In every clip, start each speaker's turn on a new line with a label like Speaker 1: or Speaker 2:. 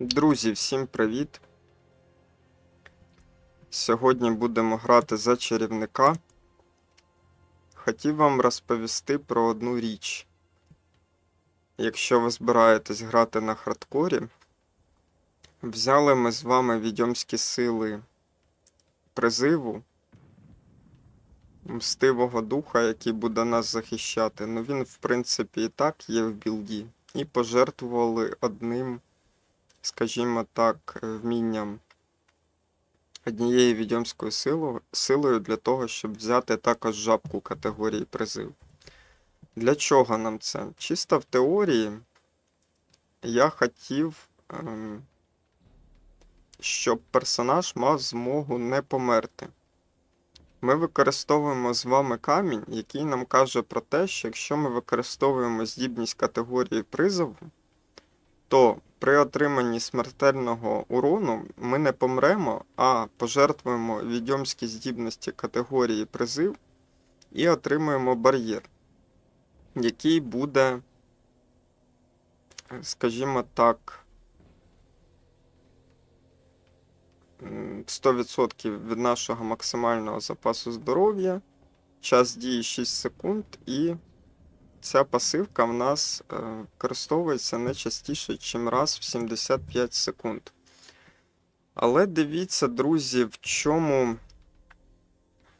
Speaker 1: Друзі, всім привіт! Сьогодні будемо грати за чарівника. Хотів вам розповісти про одну річ. Якщо ви збираєтесь грати на хардкорі, взяли ми з вами відьомські сили призиву мстивого духа, який буде нас захищати. Ну він, в принципі, і так є в білді. І пожертвували одним скажімо так, вмінням однією відьомською силою, силою для того, щоб взяти також жабку категорії призив. Для чого нам це? Чисто в теорії я хотів, ем, щоб персонаж мав змогу не померти. Ми використовуємо з вами камінь, який нам каже про те, що якщо ми використовуємо здібність категорії призову, то при отриманні смертельного урону ми не помремо, а пожертвуємо відьомські здібності категорії призив і отримуємо бар'єр, який буде, скажімо так, 100% від нашого максимального запасу здоров'я, час дії 6 секунд і ця пасивка в нас е, використовується не частіше, ніж раз в 75 секунд. Але дивіться, друзі, в чому.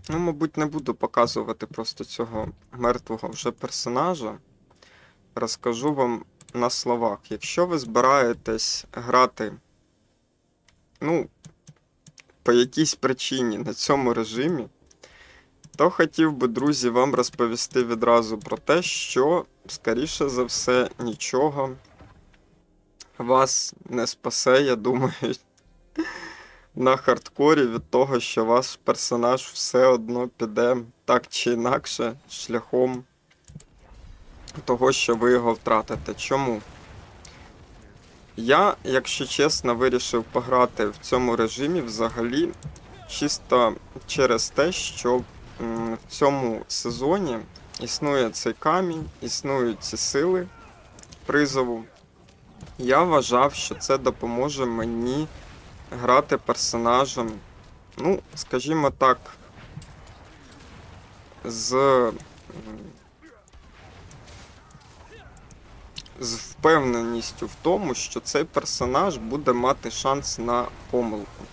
Speaker 1: Ну, мабуть, не буду показувати просто цього мертвого вже персонажа. Розкажу вам на словах. Якщо ви збираєтесь грати, ну, по якійсь причині на цьому режимі, то хотів би, друзі, вам розповісти відразу про те, що, скоріше за все, нічого вас не спасе, я думаю, на хардкорі від того, що ваш персонаж все одно піде так чи інакше шляхом того, що ви його втратите. Чому? Я, якщо чесно, вирішив пограти в цьому режимі взагалі чисто через те, що м, в цьому сезоні існує цей камінь, існують ці сили призову. Я вважав, що це допоможе мені грати персонажем, ну, скажімо так, з, з впевненістю в тому, що цей персонаж буде мати шанс на помилку.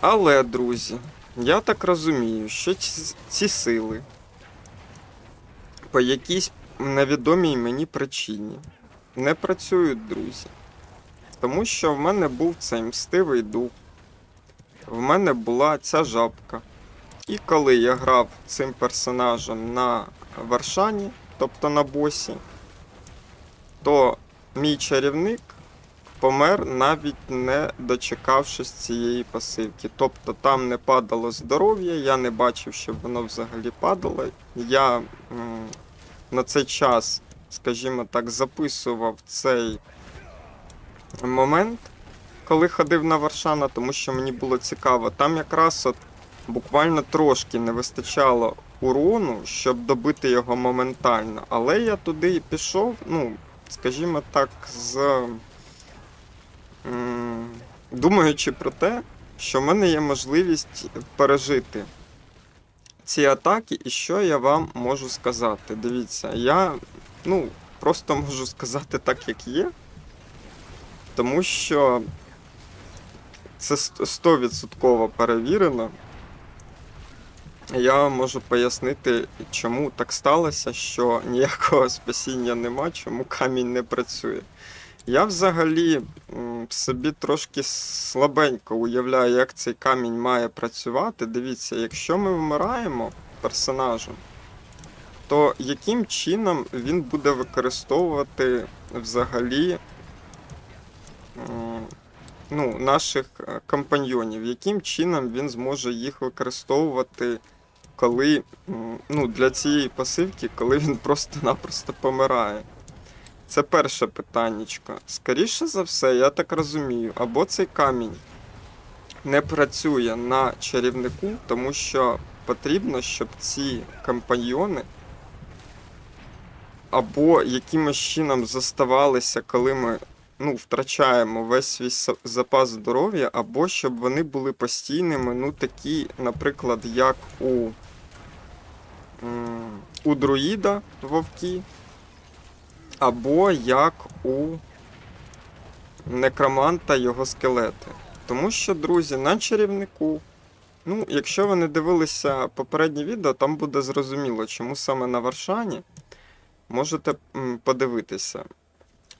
Speaker 1: Але, друзі, я так розумію, що ці, сили по якійсь невідомій мені причині не працюють, друзі. Тому що в мене був цей мстивий дух, в мене була ця жабка. І коли я грав цим персонажем на Варшані, тобто на босі, то мій чарівник помер навіть не дочекавшись цієї пасивки. Тобто там не падало здоров'я, я не бачив, щоб воно взагалі падало. Я м, на цей час, скажімо так, записував цей момент, коли ходив на Варшана, тому що мені було цікаво. Там якраз от буквально трошки не вистачало урону, щоб добити його моментально. Але я туди і пішов, ну, скажімо так, з думаючи про те, що в мене є можливість пережити ці атаки, і що я вам можу сказати. Дивіться, я ну, просто можу сказати так, як є. Тому що це 100% перевірено. Я можу пояснити, чому так сталося, що ніякого спасіння нема, чому камінь не працює. Я взагалі собі трошки слабенько уявляю, як цей камінь має працювати. Дивіться, якщо ми вмираємо персонажем, то яким чином він буде використовувати взагалі ну, наших е, компаньйонів, яким чином він зможе їх використовувати, коли ну, для цієї пасивки, коли він просто-напросто помирає. Це перше питаннячко. Скоріше за все, я так розумію, або цей камінь не працює на чарівнику, тому що потрібно, щоб ці компаньйони або якимось чином заставалися, коли ми ну, втрачаємо весь свій запас здоров'я, або щоб вони були постійними, ну такі, наприклад, як у, у друїда вовки, або як у некроманта його скелети. Тому що, друзі, на чарівнику. Ну, якщо ви не дивилися попереднє відео, там буде зрозуміло, чому саме на Варшані. Можете подивитися.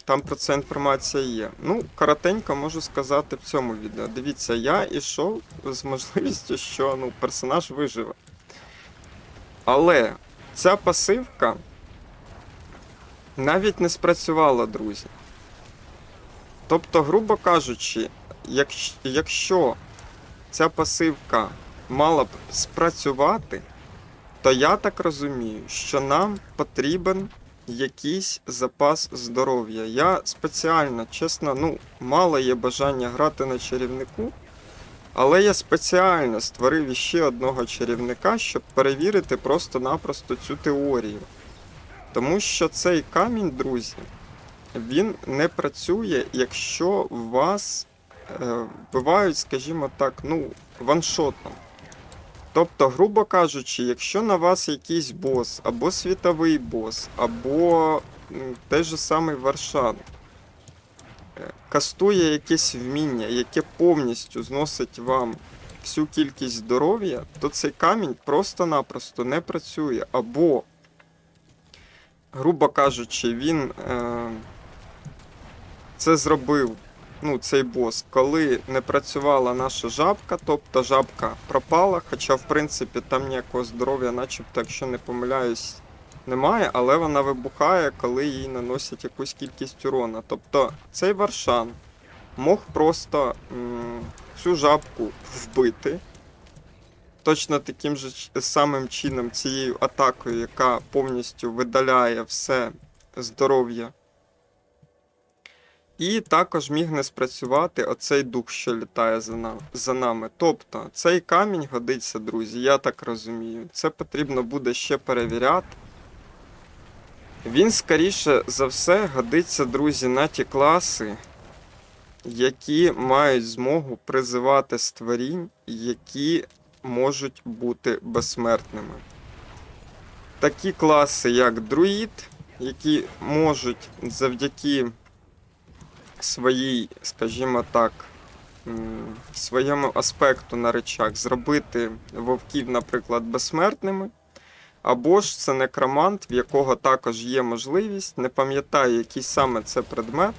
Speaker 1: Там про це інформація є. Ну, коротенько можу сказати в цьому відео. Дивіться, я йшов з можливістю, що ну, персонаж виживе. Але ця пасивка навіть не спрацювала, друзі. Тобто, грубо кажучи, якщо, ця пасивка мала б спрацювати, то я так розумію, що нам потрібен якийсь запас здоров'я. Я спеціально, чесно, ну, мало є бажання грати на чарівнику, але я спеціально створив іще одного чарівника, щоб перевірити просто-напросто цю теорію. Тому що цей камінь, друзі, він не працює, якщо вас е, вбивають, скажімо так, ну, ваншотом. Тобто, грубо кажучи, якщо на вас якийсь бос, або світовий бос, або той же самий Варшан е, кастує якесь вміння, яке повністю зносить вам всю кількість здоров'я, то цей камінь просто-напросто не працює. Або, грубо кажучи, він е, це зробив ну, цей бос, коли не працювала наша жабка, тобто жабка пропала, хоча, в принципі, там ніякого здоров'я, начебто, якщо не помиляюсь, немає, але вона вибухає, коли їй наносять якусь кількість урона. Тобто цей варшан мог просто м, цю жабку вбити. Точно таким же самим чином цією атакою, яка повністю видаляє все здоров'я і також міг не спрацювати оцей дух, що літає за, нам, за нами. Тобто, цей камінь годиться, друзі, я так розумію. Це потрібно буде ще перевіряти. Він, скоріше за все, годиться, друзі, на ті класи, які мають змогу призивати створінь, які можуть бути безсмертними. Такі класи, як друїд, які можуть завдяки своїй, скажімо так, своєму аспекту на речах зробити вовків, наприклад, безсмертними. Або ж це некромант, в якого також є можливість, не пам'ятаю, який саме це предмет,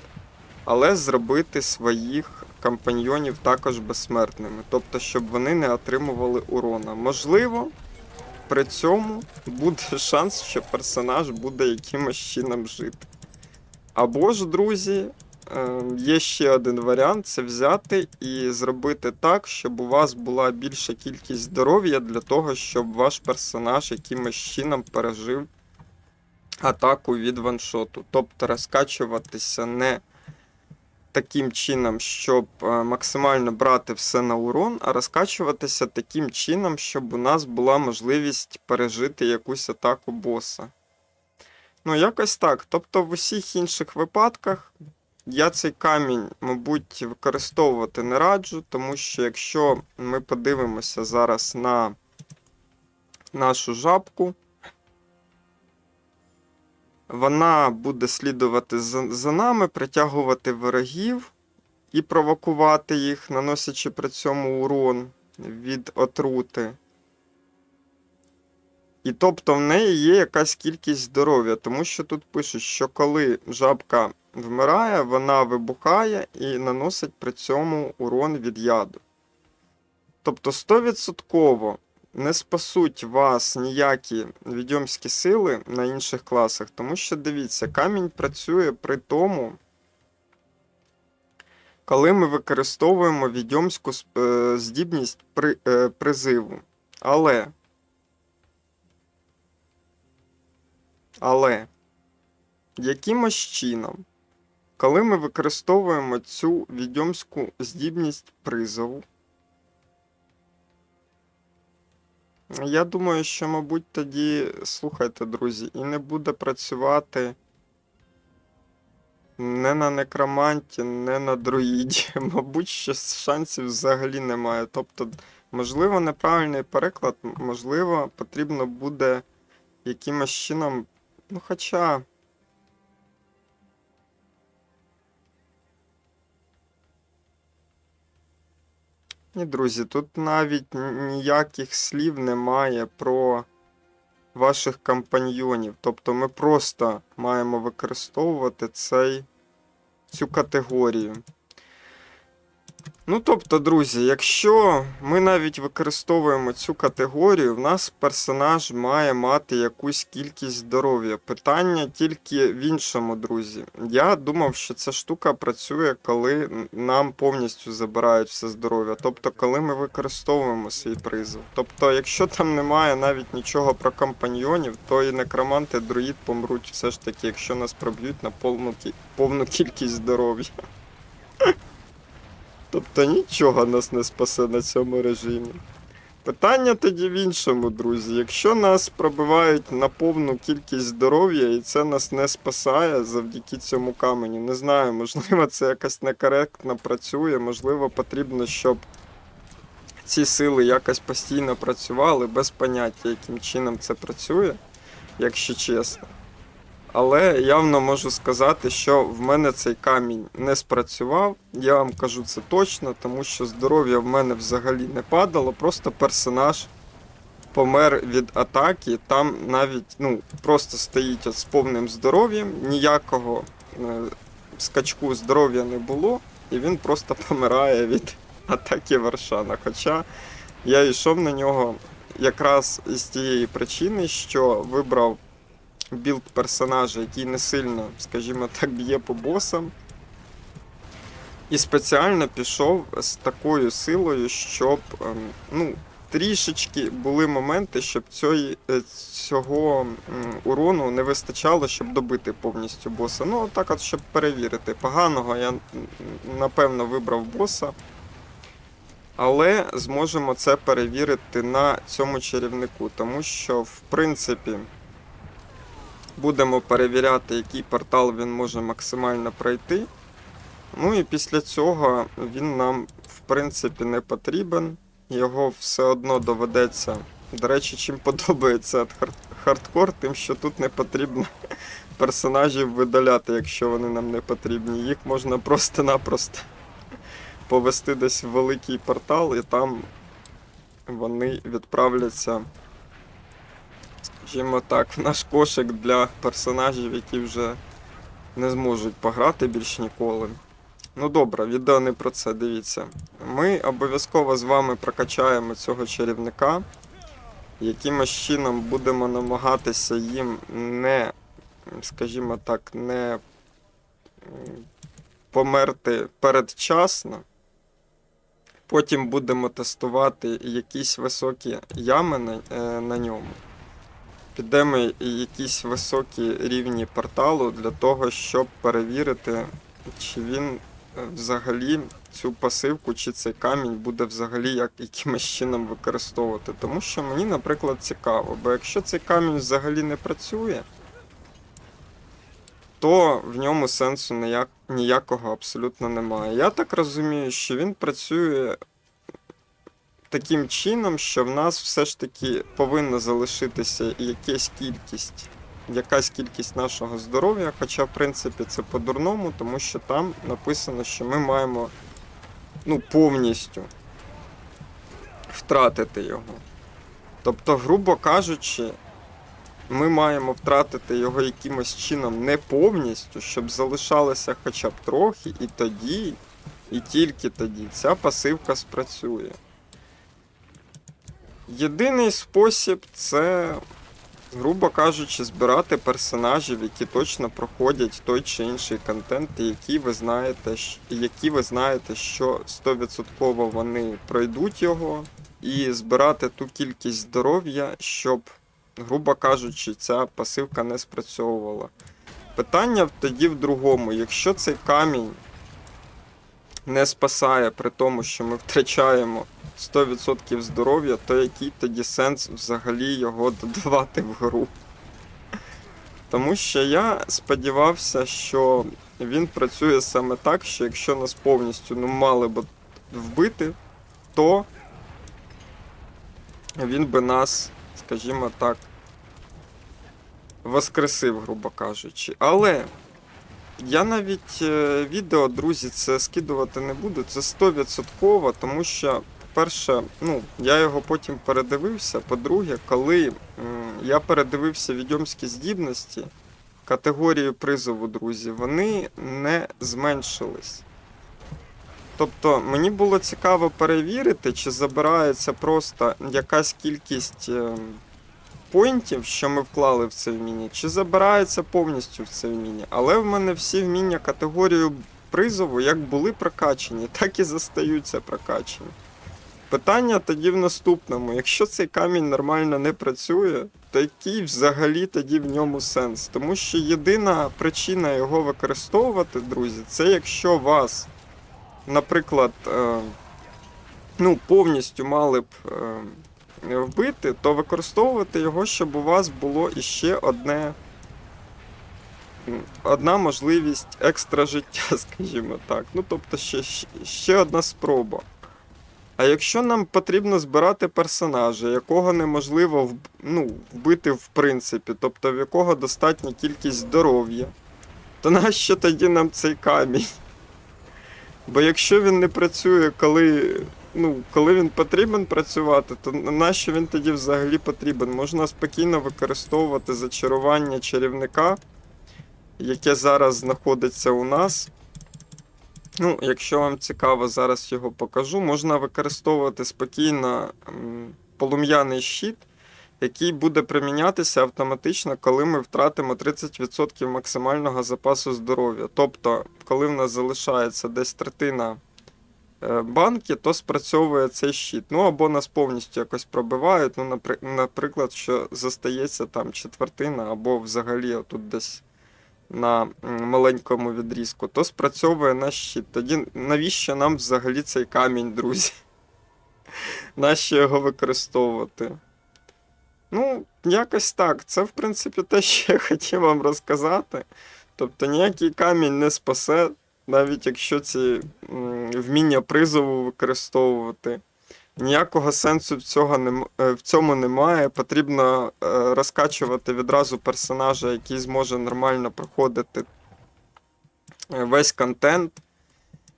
Speaker 1: але зробити своїх компаньйонів також безсмертними, тобто, щоб вони не отримували урона. Можливо, при цьому буде шанс, що персонаж буде якимось чином жити. Або ж, друзі, е, є ще один варіант це взяти і зробити так, щоб у вас була більша кількість здоров'я для того, щоб ваш персонаж якимось чином пережив атаку від ваншоту. Тобто розкачуватися не таким чином, щоб е, максимально брати все на урон, а розкачуватися таким чином, щоб у нас була можливість пережити якусь атаку боса. Ну, якось так. Тобто, в усіх інших випадках я цей камінь, мабуть, використовувати не раджу, тому що якщо ми подивимося зараз на нашу жабку, вона буде слідувати за, нами, притягувати ворогів і провокувати їх, наносячи при цьому урон від отрути. І тобто в неї є якась кількість здоров'я, тому що тут пишуть, що коли жабка вмирає, вона вибухає і наносить при цьому урон від яду. Тобто 100% не спасуть вас ніякі відьомські сили на інших класах, тому що дивіться, камінь працює при тому, коли ми використовуємо відьомську е, здібність при, е, призиву. Але. Але якимось чином, коли ми використовуємо цю відьомську здібність призову, Я думаю, що, мабуть, тоді, слухайте, друзі, і не буде працювати не на некроманті, не на друїді. Мабуть, що шансів взагалі немає. Тобто, можливо, неправильний переклад, можливо, потрібно буде якимось чином. Ну, хоча. Ні, друзі, тут навіть ніяких слів немає про ваших компаньйонів. Тобто ми просто маємо використовувати цей, цю категорію. Ну, тобто, друзі, якщо ми навіть використовуємо цю категорію, в нас персонаж має мати якусь кількість здоров'я. Питання тільки в іншому, друзі. Я думав, що ця штука працює, коли нам повністю забирають все здоров'я. Тобто, коли ми використовуємо свій призов. Тобто, якщо там немає навіть нічого про компаньйонів, то і некроманти, друїд помруть все ж таки, якщо нас проб'ють на повну, повну кількість здоров'я. Тобто нічого нас не спасе на цьому режимі. Питання тоді в іншому, друзі. Якщо нас пробивають на повну кількість здоров'я і це нас не спасає завдяки цьому каменю, не знаю, можливо, це якось некоректно працює, можливо, потрібно, щоб ці сили якось постійно працювали, без поняття, яким чином це працює, якщо чесно. Але явно можу сказати, що в мене цей камінь не спрацював. Я вам кажу це точно, тому що здоров'я в мене взагалі не падало, просто персонаж помер від атаки. Там навіть ну, просто стоїть з повним здоров'ям, ніякого е, скачку здоров'я не було, і він просто помирає від атаки Варшана. Хоча я йшов на нього якраз із тієї причини, що вибрав білд персонажа, який не сильно, скажімо так, б'є по босам. І спеціально пішов з такою силою, щоб ем, ну, трішечки були моменти, щоб е, цього урону не вистачало, щоб добити повністю боса. Ну, так от, щоб перевірити. Поганого я напевно вибрав боса. Але зможемо це перевірити на цьому чарівнику, тому що, в принципі, будемо перевіряти, який портал він може максимально пройти. Ну і після цього він нам, в принципі, не потрібен. Його все одно доведеться. До речі, чим подобається хардкор, тим, що тут не потрібно персонажів видаляти, якщо вони нам не потрібні. Їх можна просто-напросто повести десь в великий портал, і там вони відправляться скажімо так, в наш кошик для персонажів, які вже не зможуть пограти більш ніколи. Ну добре, відео не про це, дивіться. Ми обов'язково з вами прокачаємо цього чарівника. Якимось чином будемо намагатися їм не, скажімо так, не померти передчасно. Потім будемо тестувати якісь високі ями на, е, на ньому підемо якісь високі рівні порталу для того, щоб перевірити, чи він е, взагалі цю пасивку, чи цей камінь буде взагалі як, якимось чином використовувати. Тому що мені, наприклад, цікаво, бо якщо цей камінь взагалі не працює, то в ньому сенсу ніяк, ніякого абсолютно немає. Я так розумію, що він працює таким чином, що в нас все ж таки повинна залишитися якась кількість, якась кількість нашого здоров'я, хоча, в принципі, це по-дурному, тому що там написано, що ми маємо ну, повністю втратити його. Тобто, грубо кажучи, ми маємо втратити його якимось чином не повністю, щоб залишалося хоча б трохи, і тоді, і тільки тоді ця пасивка спрацює. Єдиний спосіб це, грубо кажучи, збирати персонажів, які точно проходять той чи інший контент, які ви знаєте, які ви знаєте, що 100% вони пройдуть його, і збирати ту кількість здоров'я, щоб, грубо кажучи, ця пасивка не спрацьовувала. Питання тоді в другому. Якщо цей камінь не спасає при тому, що ми втрачаємо 100% здоров'я, то який тоді сенс взагалі його додавати в гру? Тому що я сподівався, що він працює саме так, що якщо нас повністю ну, мали б вбити, то він би нас, скажімо так, воскресив, грубо кажучи. Але я навіть е, відео, друзі, це скидувати не буду. Це 100%, тому що, по-перше, ну, я його потім передивився. По-друге, коли я передивився відьомські здібності, категорії призову, друзі, вони не зменшились. Тобто мені було цікаво перевірити, чи забирається просто якась кількість е, поінтів, що ми вклали в це вміння, чи забирається повністю в це вміння. Але в мене всі вміння категорію призову як були прокачені, так і застаються прокачені. Питання тоді в наступному: якщо цей камінь нормально не працює, то який взагалі тоді в ньому сенс? Тому що єдина причина його використовувати, друзі, це якщо вас, наприклад, е, ну, повністю мали б е, вбити, то використовувати його, щоб у вас було іще одне. Одна можливість екстра життя, скажімо так. Ну, тобто ще, ще одна спроба. А якщо нам потрібно збирати персонажа, якого неможливо ну, вбити в принципі, тобто в якого достатня кількість здоров'я, то нащо тоді нам цей камінь? Бо якщо він не працює, коли, ну, коли він потрібен працювати, то нащо він тоді взагалі потрібен? Можна спокійно використовувати зачарування чарівника, яке зараз знаходиться у нас. Ну, якщо вам цікаво, зараз його покажу. Можна використовувати спокійно полум'яний щит, який буде примінятися автоматично, коли ми втратимо 30% максимального запасу здоров'я. Тобто, коли в нас залишається десь третина е, банки, то спрацьовує цей щит. Ну або нас повністю якось пробивають. Ну, наприклад, що застається там четвертина, або взагалі тут десь на маленькому відрізку, то спрацьовує наш щит. Тоді навіщо нам взагалі цей камінь, друзі? Нащо його використовувати? Ну, якось так. Це, в принципі, те, що я хотів вам розказати. Тобто ніякий камінь не спасе, навіть якщо ці вміння призову використовувати. Ніякого сенсу в, цього нем- е, в цьому немає. Потрібно е, розкачувати відразу персонажа, який зможе нормально проходити е, весь контент.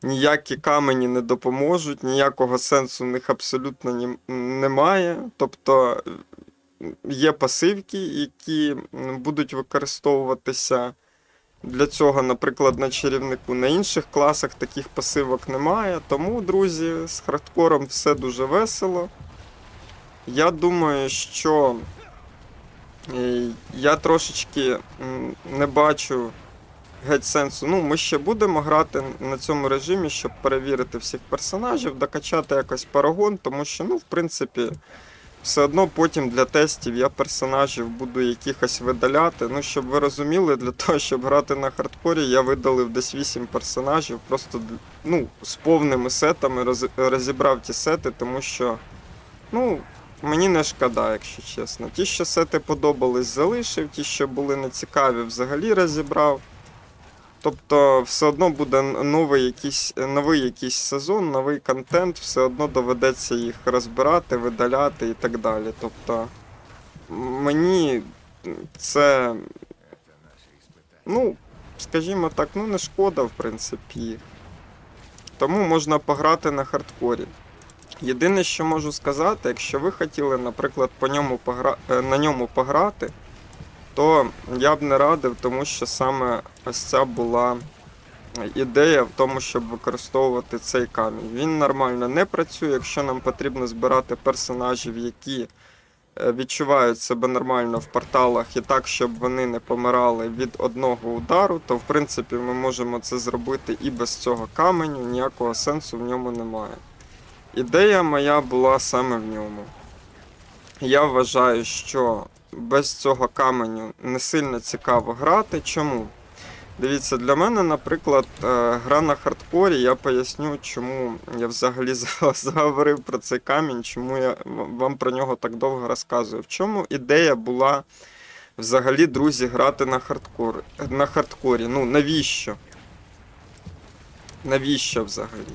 Speaker 1: Ніякі камені не допоможуть, ніякого сенсу в них абсолютно немає. Тобто є пасивки, які будуть використовуватися для цього, наприклад, на чарівнику. На інших класах таких пасивок немає. Тому, друзі, з хардкором все дуже весело. Я думаю, що е, я трошечки не бачу геть сенсу. Ну, ми ще будемо грати на цьому режимі, щоб перевірити всіх персонажів, докачати якось парагон, тому що, ну, в принципі, все одно потім для тестів я персонажів буду якихось видаляти. Ну, щоб ви розуміли, для того, щоб грати на хардкорі, я видалив десь 8 персонажів, просто ну, з повними сетами роз- розібрав ті сети, тому що, ну, мені не шкода, якщо чесно. Ті, що сети подобались, залишив, ті, що були нецікаві, взагалі розібрав. Тобто, все одно буде новий якийсь, новий якийсь сезон, новий контент, все одно доведеться їх розбирати, видаляти і так далі. Тобто, мені це, ну, скажімо так, ну не шкода, в принципі. Тому можна пограти на хардкорі. Єдине, що можу сказати, якщо ви хотіли, наприклад, по ньому погра... е, на ньому пограти, то я б не радив, тому що саме ось ця була ідея в тому, щоб використовувати цей камінь. Він нормально не працює, якщо нам потрібно збирати персонажів, які е, відчувають себе нормально в порталах і так, щоб вони не помирали від одного удару, то в принципі ми можемо це зробити і без цього каменю, ніякого сенсу в ньому немає. Ідея моя була саме в ньому. Я вважаю, що без цього каменю не сильно цікаво грати. Чому? Дивіться, для мене, наприклад, е, гра на хардкорі, я поясню, чому я взагалі заговорив про цей камінь, чому я вам про нього так довго розказую. В чому ідея була взагалі, друзі, грати на хардкор, на хардкорі? Ну, навіщо? Навіщо взагалі?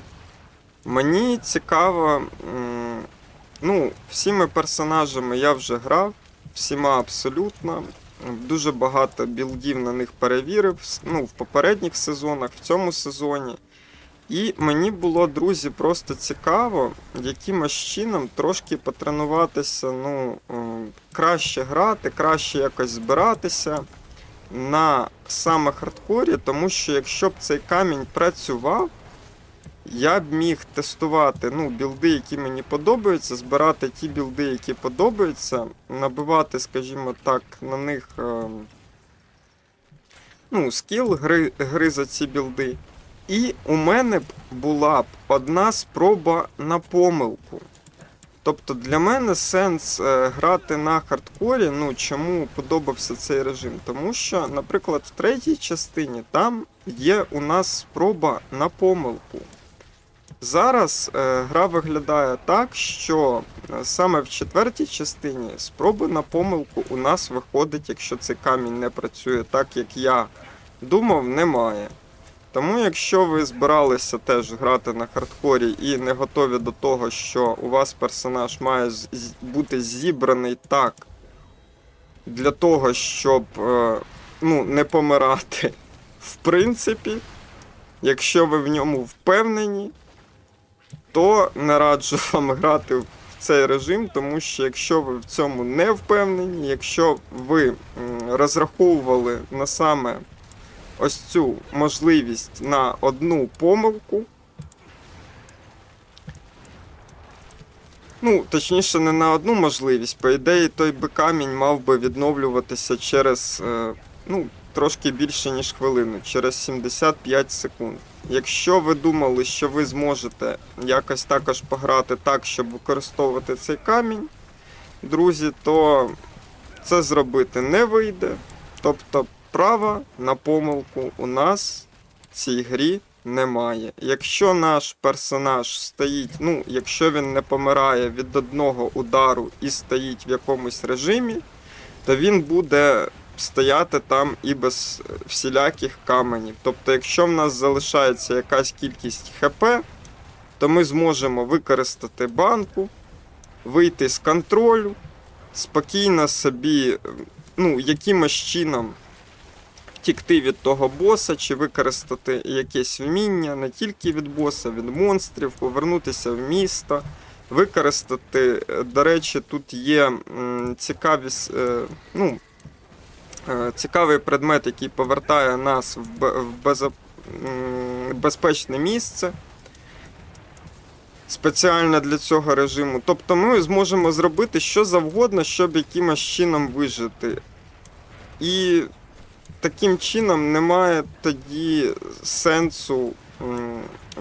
Speaker 1: Мені цікаво, ну, всіми персонажами я вже грав, всіма абсолютно. Дуже багато білдів на них перевірив ну, в попередніх сезонах, в цьому сезоні. І мені було, друзі, просто цікаво, якимось чином трошки потренуватися, ну, краще грати, краще якось збиратися на саме хардкорі, тому що якщо б цей камінь працював, я б міг тестувати ну, білди, які мені подобаються, збирати ті білди, які подобаються, набивати, скажімо так, на них е, ну, скіл гри, гри за ці білди. І у мене б була б одна спроба на помилку. Тобто для мене сенс е, грати на хардкорі, ну чому подобався цей режим? Тому що, наприклад, в третій частині там є у нас спроба на помилку. Зараз е, гра виглядає так, що е, саме в четвертій частині спроби на помилку у нас виходить, якщо цей камінь не працює так, як я думав, немає. Тому, якщо ви збиралися теж грати на хардкорі і не готові до того, що у вас персонаж має бути зібраний так для того, щоб е, ну, не помирати, в принципі, якщо ви в ньому впевнені, то не раджу вам грати в цей режим, тому що якщо ви в цьому не впевнені, якщо ви розраховували на саме ось цю можливість на одну помилку, ну, точніше, не на одну можливість, по ідеї, той би камінь мав би відновлюватися через е, ну, трошки більше, ніж хвилину, через 75 секунд. Якщо ви думали, що ви зможете якось також пограти так, щоб використовувати цей камінь, друзі, то це зробити не вийде. Тобто права на помилку у нас в цій грі немає. Якщо наш персонаж стоїть, ну, якщо він не помирає від одного удару і стоїть в якомусь режимі, то він буде стояти там і без всіляких каменів. Тобто, якщо в нас залишається якась кількість ХП, то ми зможемо використати банку, вийти з контролю, спокійно собі, ну, якимось чином втікти від того боса, чи використати якесь вміння не тільки від боса, від монстрів, повернутися в місто. Використати, е, до речі, тут є цікаві, е, ну, цікавий предмет, який повертає нас в, безпечне місце. Спеціально для цього режиму. Тобто ми зможемо зробити що завгодно, щоб якимось чином вижити. І таким чином немає тоді сенсу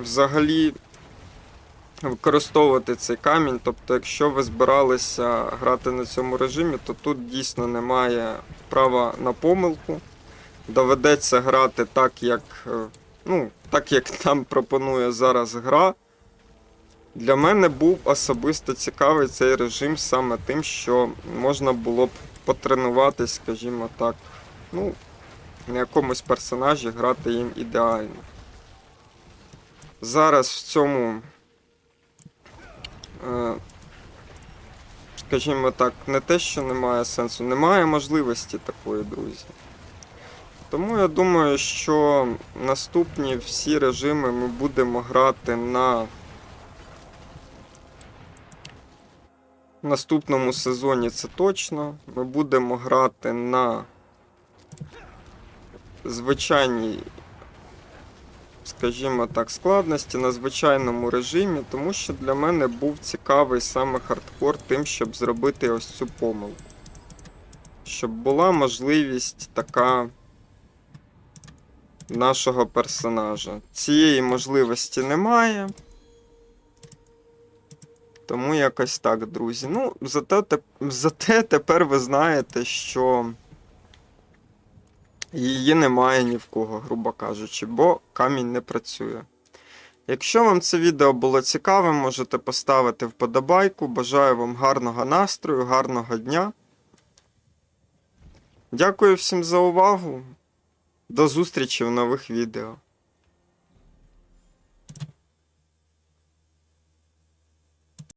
Speaker 1: взагалі використовувати цей камінь. Тобто, якщо ви збиралися грати на цьому режимі, то тут дійсно немає права на помилку. Доведеться грати так, як, е, ну, так, як нам пропонує зараз гра. Для мене був особисто цікавий цей режим саме тим, що можна було б потренуватись, скажімо так, ну, на якомусь персонажі грати їм ідеально. Зараз в цьому, е, скажімо так, не те, що немає сенсу, немає можливості такої, друзі. Тому я думаю, що наступні всі режими ми будемо грати на наступному сезоні це точно. Ми будемо грати на звичайній, скажімо так, складності, на звичайному режимі, тому що для мене був цікавий саме хардкор тим, щоб зробити ось цю помилку. Щоб була можливість така нашого персонажа. Цієї можливості немає. Тому якось так, друзі. Ну, зате, зате тепер ви знаєте, що Її немає ні в кого, грубо кажучи, бо камінь не працює. Якщо вам це відео було цікавим, можете поставити вподобайку. Бажаю вам гарного настрою, гарного дня. Дякую всім за увагу. До зустрічі в нових відео.